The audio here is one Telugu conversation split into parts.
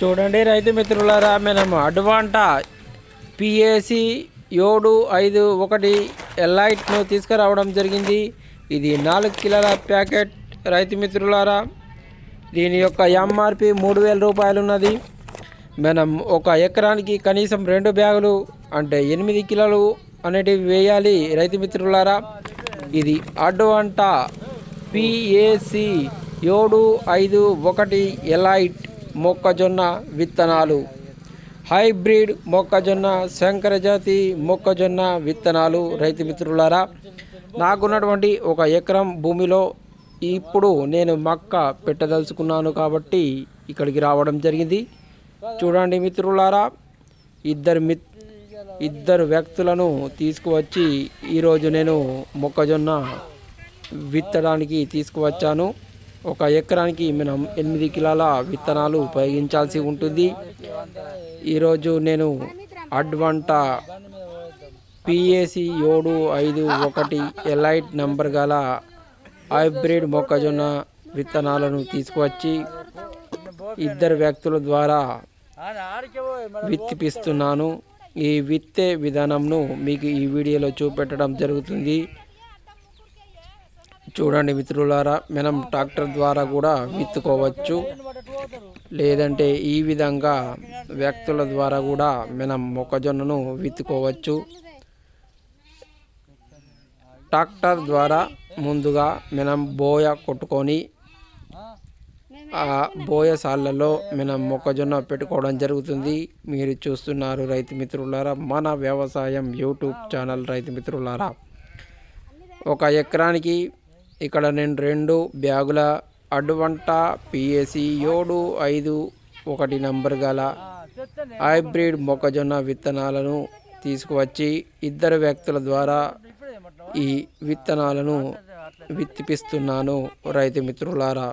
చూడండి రైతు మిత్రులారా మనం అడ్వాంట పిఏసి ఏడు ఐదు ఒకటి ఎలైట్ను తీసుకురావడం జరిగింది. ఇది నాలుగు కిలోల ప్యాకెట్ రైతు మిత్రులారా. దీని యొక్క ఎంఆర్పి మూడు వేల రూపాయలు ఉన్నది మనం ఒక ఎకరానికి కనీసం రెండు బ్యాగులు అంటే ఎనిమిది కిలోలు అనేటివి వేయాలి రైతు మిత్రులారా. ఇది అడ్వాంట పిఏసి ఏడు ఐదు ఒకటి ఎలైట్ మొక్కజొన్న విత్తనాలు. హైబ్రిడ్ మొక్కజొన్న శంకరజాతి మొక్కజొన్న విత్తనాలు. రైతు మిత్రులారా నాకున్నటువంటి ఒక ఎకరం భూమిలో ఇప్పుడు నేను మక్క పెట్టదలుచుకున్నాను కాబట్టి ఇక్కడికి రావడం జరిగింది. చూడండి మిత్రులారా ఇద్దరు మిత్ ఇద్దరు వ్యక్తులను తీసుకువచ్చి ఈరోజు నేను మొక్కజొన్న విత్తడానికి తీసుకువచ్చాను. ఒక ఎకరానికి మనం ఎనిమిది కిలోల విత్తనాలు ఉపయోగించాల్సి ఉంటుంది. ఈరోజు నేను అడ్వంట పిఏసి ఏడు ఐదు ఒకటి ఎలైట్ నంబర్ గల హైబ్రిడ్ మొక్కజొన్న విత్తనాలను తీసుకువచ్చి ఇద్దరు వ్యక్తుల ద్వారా విత్తిపిస్తున్నాను. ఈ విత్తే విధానంను మీకు ఈ వీడియోలో చూపెట్టడం జరుగుతుంది. చూడండి మిత్రులారా మనం ట్రాక్టర్ ద్వారా కూడా విత్తుకోవచ్చు. లేదంటే ఈ విధంగా వ్యక్తుల ద్వారా కూడా మనం మొక్కజొన్నను విత్తుకోవచ్చు. ట్రాక్టర్ ద్వారా ముందుగా మనం బోయ కొట్టుకొని ఆ బోయసాలలో మనం మొక్కజొన్న పెట్టుకోవడం జరుగుతుంది. మీరు చూస్తున్నారు రైతు మిత్రులారా మన వ్యవసాయం యూట్యూబ్ ఛానల్ రైతు మిత్రులారా. ఒక ఎకరానికి ఇక్కడ నేను రెండు బ్యాగుల అడ్వంట పిఏసి ఏడు ఐదు ఒకటి నంబర్ గల హైబ్రిడ్ మొక్కజొన్న విత్తనాలను తీసుకువచ్చి ఇద్దరు వ్యక్తుల ద్వారా ఈ విత్తనాలను విత్తిపిస్తున్నాను. రైతు మిత్రులారా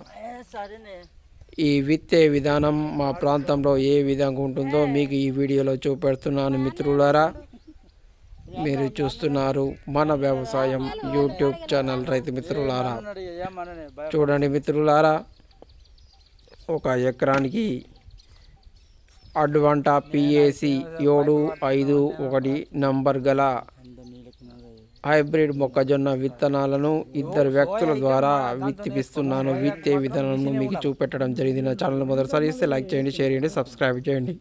ఈ విత్తే విధానం మా ప్రాంతంలో ఏ విధంగా ఉంటుందో మీకు ఈ వీడియోలో చూపెడుతున్నాను మిత్రులారా. మీరు చూస్తున్నారు మన వ్యవసాయం యూట్యూబ్ ఛానల్ రైతు మిత్రులారా. చూడండి మిత్రులారా ఒక ఎకరానికి అడ్వంట పిఏసి ఏడు ఐదు ఒకటి నంబర్ గల హైబ్రిడ్ మొక్కజొన్న విత్తనాలను ఇద్దరు వ్యక్తుల ద్వారా విత్తిపిస్తున్నాను. విత్తే విధానం మీకు చూపెట్టడం జరిగింది. నా ఛానల్ మొదటిసారి ఇస్తే లైక్ చేయండి షేర్ చేయండి సబ్స్క్రైబ్ చేయండి.